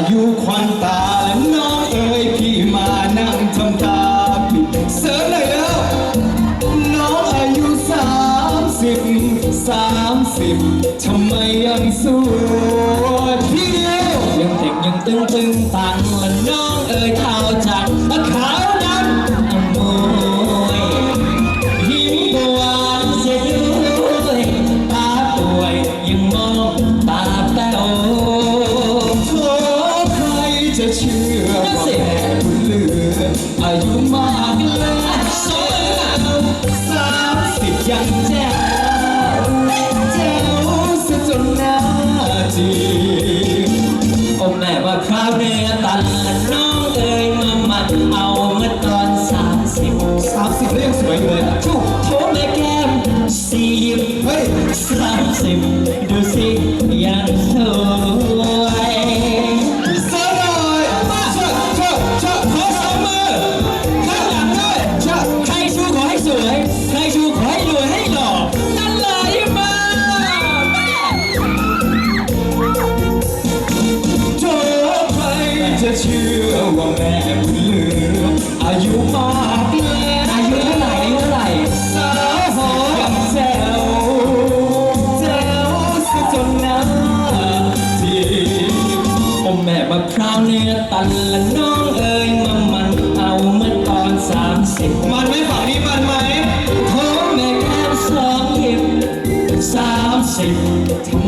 าบอายุควันตาและน้องเอ๋ยพี่มานั่งทำตาปิดเสริมหน่อยแล้วน้องอายุสามสิบสามสิบทำไมยังสวยพี่เดียวยังเด็กยังตึงตึงตังและน้องเอ๋ยเท้าจัดขาวดำ ชื่อว่าแม่บุญเหลือ อายุมากแล้วสวยสามสิบยังแจ๋วแจ๋วซะจนหน้าจีโอ้แม่ว่าคราวเนื้อตันและน้องเอ๋ยมามันเอาเมื่อตอนสามสิบสามสิบแล้วยังสวยอยู่เลยอะถูโทษแม่แก้มสี่เฮ้ยสามสิบดูสิยังสวย โอ้แม่มะพร้าวเนื้อตันและน้องเอ๋ยมามันเอาเมื่อตอนสามสิบมันไหมฝั่งนี้มันไหมโอ้แม่แก้มสองหยิบสามสิบ